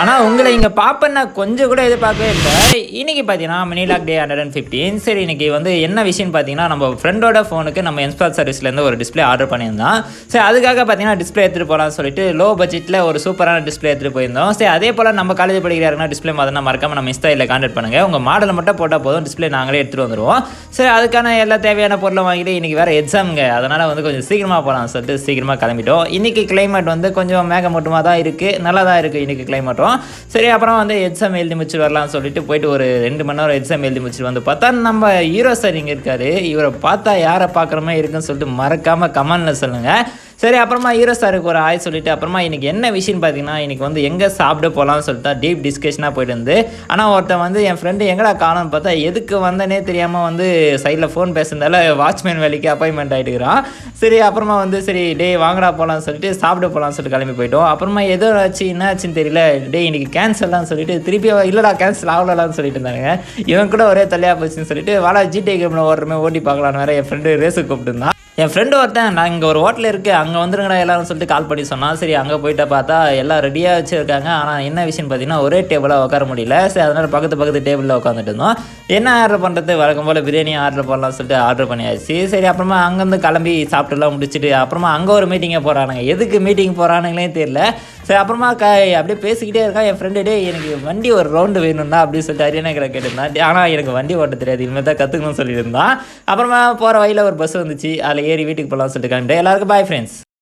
ஆனால் உங்களை இங்கே பார்ப்பேன் நான் கொஞ்சம் கூட எதிர்பார்க்கவே இல்லை. இன்னைக்கு பார்த்தீங்கன்னா மினிலாக் டே ஹண்ட்ரட் அண்ட் ஃபிஃப்டீன் சரி இன்னைக்கு வந்து என்ன விஷயம்னு பார்த்தீங்கன்னா நம்ம ஃப்ரெண்டோட ஃபோனுக்கு நம்ம என்ஸ்பால் சர்வீஸ்லேருந்து ஒரு டிஸ்ப்ளே ஆர்டர் பண்ணியிருந்தோம். சரி அதுக்காக பார்த்தீங்கன்னா டிஸ்ப்ளே எடுத்துகிட்டு போகலாம்னு சொல்லிட்டு லோ பட்ஜெட்டில் ஒரு சூப்பரான டிஸ்பிளே எடுத்துகிட்டு போயிருந்தோம். சரி அதே போல் நம்ம காலேஜ் படிக்கிறாருன்னா டிஸ்ப்ளே மாதிரி மறக்காம நம்ம இன்ஸ்டாயில் கான்டாக்ட் பண்ணுங்கள் உங்கள் மாடலை மட்டும் போட்டால் போதும் டிஸ்ப்ளே நாங்களே எடுத்துகிட்டு வந்துடுவோம் சரி அதுக்கான எல்லா தேவையான பொருளை வாங்கிட்டு இன்றைக்கி வேறு எக்ஸாமுங்க அதனால் வந்து கொஞ்சம் சீக்கிரமாக போகலாம் சொல்லிட்டு சீக்கிரமாக கிளம்பிட்டோம். இன்றைக்கி கிளைமேட் வந்து கொஞ்சம் மேகமூட்டமாக தான் இருக்குது நல்லா தான் இருக்குது இன்றைக்கி கிளைமேட்டும் சரி அப்புறம் வந்து எக்ஸாம் எழுதி முடிச்சு வரலாம்னு சொல்லிட்டு போயிட்டு ஒரு ரெண்டு மணி நேரம் எக்ஸாம் எழுதி முடிச்சுட்டு வந்து பார்த்தா நம்ம ஹீரோ சார் இங்கே இருக்காரு. இவரை பார்த்தா யாரை பார்க்குற மாதிரி இருக்குன்னு சொல்லிட்டு மறக்காமல் கமெண்டில் சொல்லுங்கள் சரி அப்புறமா ஹீரோ சாருக்கு ஒரு ஆய் சொல்லிட்டு அப்புறமா எனக்கு என்ன விஷயம்னு பார்த்தீங்கன்னா இன்னைக்கு வந்து எங்கே சாப்பிட போகலாம்னு சொல்லிட்டு டீப் டிஸ்கஷனாக போயிட்டு இருந்து ஆனால் ஒருத்தன் வந்து என் ஃப்ரெண்டு எங்கடா காணும்னு பார்த்தா எதுக்கு வந்தனே தெரியாமல் வந்து சைடில் ஃபோன் பேசுனதால வாட்ச்மேன் வேலைக்கு அப்பாயின்மெண்ட் ஆகிட்டுக்கிறான் சரி அப்புறமா வந்து சரி டே வாங்கடா போகலாம்னு சொல்லிட்டு சாப்பிட போகலான்னு சொல்லிட்டு கிளம்பி போயிட்டோம். அப்புறமா எதோ ஆச்சு என்ன ஆச்சுன்னு தெரியல. டே இன்னைக்கு கேன்சல்லாம் சொல்லிட்டு திருப்பி இல்லைடா கேன்சல் ஆகலாம்னு சொல்லிட்டு இருந்தாங்க இவன் கூட ஒரே தலையாக போச்சுன்னு சொல்லிட்டு வாடா ஜிடி கேமில் ஓடுறமே ஓட்டி பார்க்கலான்னு வேற என் ஃப்ரெண்டு ரேஸுக்கு கூப்பிட்டுருந்தான் என் ஃப்ரெண்டு ஒருத்தன் நான் இங்கே ஒரு ஹோட்டல் இருக்குது அங்கே வந்துருங்கடா எல்லாரும் சொல்லிட்டு கால் பண்ணி சொன்னால் சரி அங்கே போயிட்டு பார்த்தா எல்லாம் ரெடியாக வச்சுருக்காங்க. ஆனால் என்ன விஷயம்னு பார்த்தீங்கன்னா ஒரே டேபிளாக உட்கார முடியல. சரி அதனால் பக்கத்து பக்கத்து டேபிளில் உட்காந்துட்டு இருந்தோம். என்ன ஆர்டர் பண்ணுறது வழக்கம் போல் பிரியாணி ஆர்டர் பண்ணலாம்னு சொல்லிட்டு ஆர்டர் பண்ணியாச்சு. சரி அப்புறமா அங்கேருந்து கிளம்பி சாப்பிட்டுலாம் முடிச்சுட்டு அப்புறமா அங்கே ஒரு மீட்டிங்கே போகிறானுங்க எதுக்கு மீட்டிங் போகிறானுங்களே தெரியல. சரி அப்புறமா க அப்படியே பேசிக்கிட்டே இருக்கான் என் ஃப்ரெண்டு டே எனக்கு வண்டி ஒரு ரவுண்டு வேணும்னா அப்படின்னு சொல்லிட்டு அரியணை கேட்டிருந்தான். ஆனால் எனக்கு வண்டி ஓட்ட தெரியாது இனிமேல் தான் கற்றுக்கணும்னு சொல்லியிருந்தான். அப்புறமா போகிற வழியில் ஒரு பஸ் வந்துச்சு அதில் ஏறி வீட்டுக்கு போகலாம்னு சொல்லிட்டு கிளம்பிட்டேன். எல்லாருக்கும் பாய் ஃப்ரெண்ட்ஸ்